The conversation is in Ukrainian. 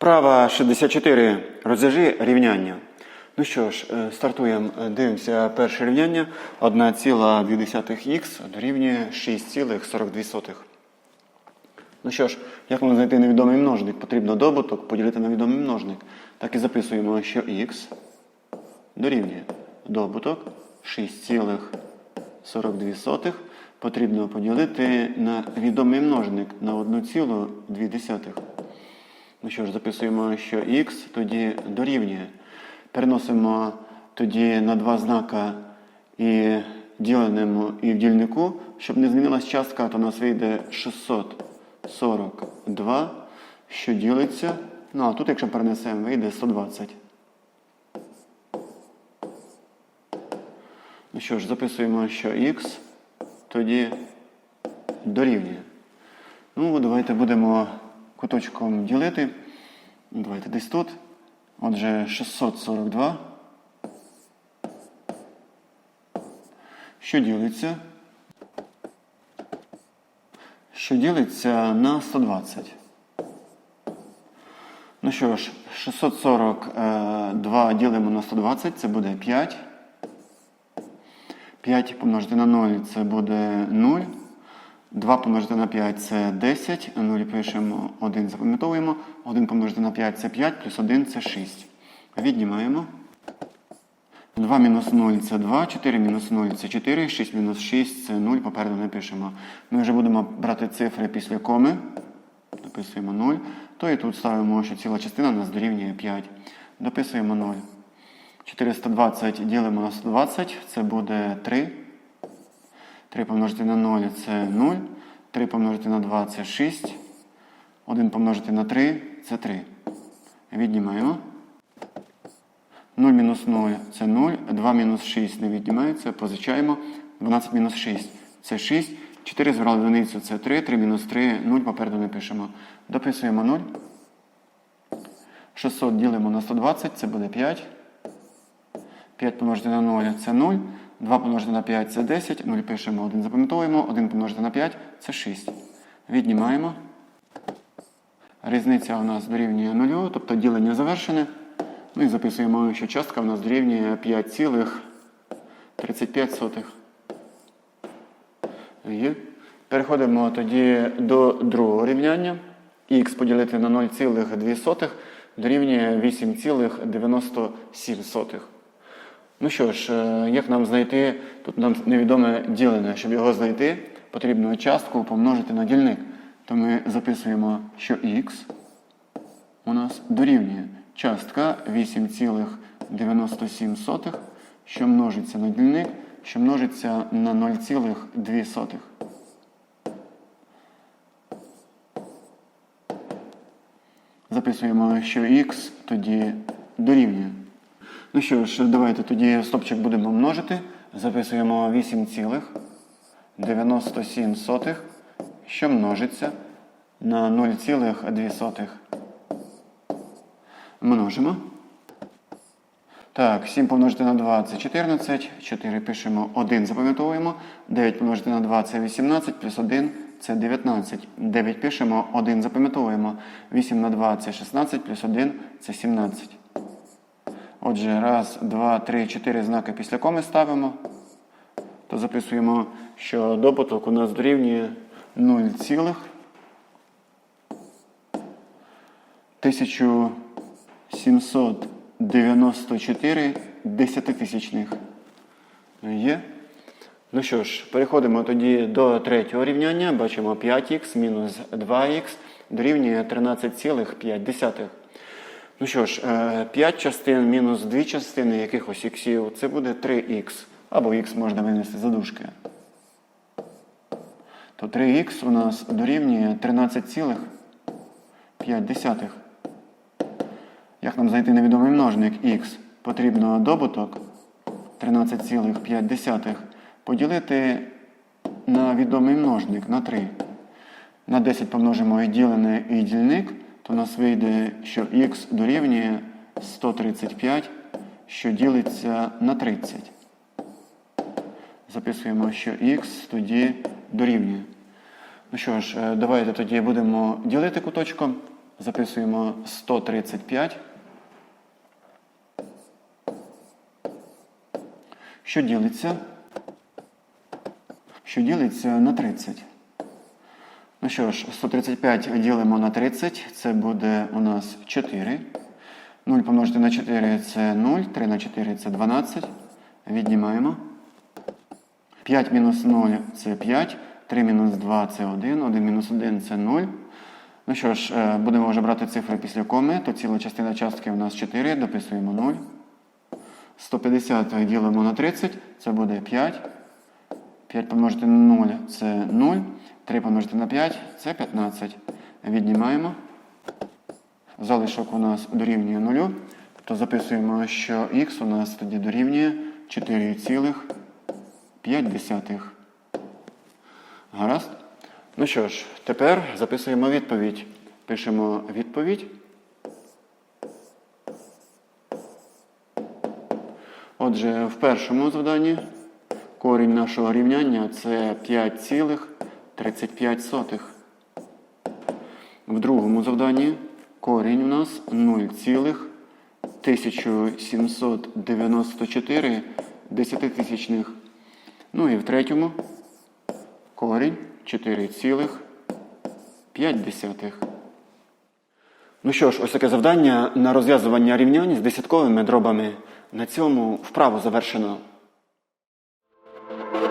Вправа 64. Розв'яжи рівняння. Ну що ж, е, стартуємо. Е, Дивимося перше рівняння. 1,2х дорівнює 6,42. Ну що ж, як нам знайти невідомий множник? Потрібно добуток поділити на відомий множник. Так і записуємо, що х дорівнює добуток 6,42 потрібно поділити на відомий множник на 1,2. Ну що ж, записуємо, що х тоді дорівнює. Переносимо тоді на два знака і діленому і в дільнику. Щоб не змінилась частка, то у нас вийде 642, що ділиться. Ну, а тут, якщо перенесемо, вийде 120. Ну що ж, записуємо, що х тоді дорівнює. Ну, давайте будемо куточком ділити. Давайте десь тут. Отже, 642. Що ділиться? Що ділиться на 120. Ну що ж, 642 ділимо на 120, це буде 5. 5 помножити на 0 це буде 0. 2 помножити на 5 це 10. 0 пишемо 1, запам'ятовуємо. 1 помножити на 5 це 5, плюс 1 це 6. Віднімаємо. 2 мінус 0 це 2, 4 мінус 0 це 4, 6 мінус 6 це 0. Попереду не пишемо. Ми вже будемо брати цифри після коми. Дописуємо 0. То і тут ставимо, що ціла частина у нас дорівнює 5. Дописуємо 0. 420 ділимо на 120, це буде 3. 3 помножити на 0 це 0. 3 помножити на 2 це 6. 1 помножити на 3 це 3. Віднімаємо. 0 мінус 0 це 0. 2 мінус 6 не віднімається. Позичаємо. 12 мінус 6 це 6. 4 збирали одиницю це 3. 3 мінус 3 0 попереду не пишемо. Дописуємо 0. 600 ділимо на 120, це буде 5. 5 помножити на 0 це 0. 2 помножити на 5 це 10. 0 пишемо 1, запам'ятовуємо. 1 помножити на 5 це 6. Віднімаємо. Різниця у нас дорівнює 0, тобто ділення завершене. Ну і записуємо, що частка у нас дорівнює 5,35. Є. Переходимо тоді до другого рівняння. Х поділити на 0,2 дорівнює 8,97. Ну що ж, е, як нам знайти, тут нам невідоме ділене, щоб його знайти, потрібно частку помножити на дільник. То ми записуємо, що х у нас дорівнює частка 8,97, що множиться на дільник, що множиться на 0,2. Записуємо, що х тоді дорівнює. Ну що ж, давайте тоді стопчик будемо множити. Записуємо 8,97, що множиться на 0,2. Множимо. Так, 7 помножити на 2 це 14. 4 пишемо 1, запам'ятовуємо. 9 помножити на 2 це 18, плюс 1 це 19. 9 пишемо, 1 запам'ятовуємо. 8 на 2 це 16, плюс 1 це 17. Отже, раз, два, три, чотири знаки після коми ставимо. То записуємо, що добуток у нас дорівнює 0, цілих 1794 десятитисячних. Є. Ну що ж, переходимо тоді до третього рівняння. Бачимо 5х мінус 2х дорівнює 13,5. Ну що ж, 5 частин мінус 2 частини якихось іксів, це буде 3х. Або х можна винести за дужки. То 3х у нас дорівнює 13,5. Як нам знайти невідомий множник х? Потрібно добуток 13,5 поділити на відомий множник на 3. На 10 помножимо і ділене і дільник, то у нас вийде, що х дорівнює 135, що ділиться на 30. Записуємо, що х тоді дорівнює. Ну що ж, е, давайте тоді будемо ділити куточком. Записуємо 135. Що ділиться? Що ділиться на 30. Ну що ж, 135 ділимо на 30, це буде у нас 4. 0 помножити на 4 це 0, 3 на 4 це 12. Віднімаємо. 5 мінус 0 це 5, 3 мінус 2 це 1, 1 мінус 1 це 0. Ну що ж, е, будемо вже брати цифри після коми, то ціла частина частки у нас 4, дописуємо 0. 150 ділимо на 30, це буде 5. 5 помножити на 0 це 0. 3 помножити на 5 це 15. Віднімаємо. Залишок у нас дорівнює 0. То записуємо, що х у нас тоді дорівнює 4,5. Гаразд? Ну що ж, тепер записуємо відповідь. Пишемо відповідь. Отже, в першому завданні корінь нашого рівняння це 5,35. В другому завданні корінь у нас 0,1794 десятитисячних. Ну і в третьому корінь 4,5. Ну що ж, ось таке завдання на розв'язування рівнянь з десятковими дробами. На цьому вправо завершено.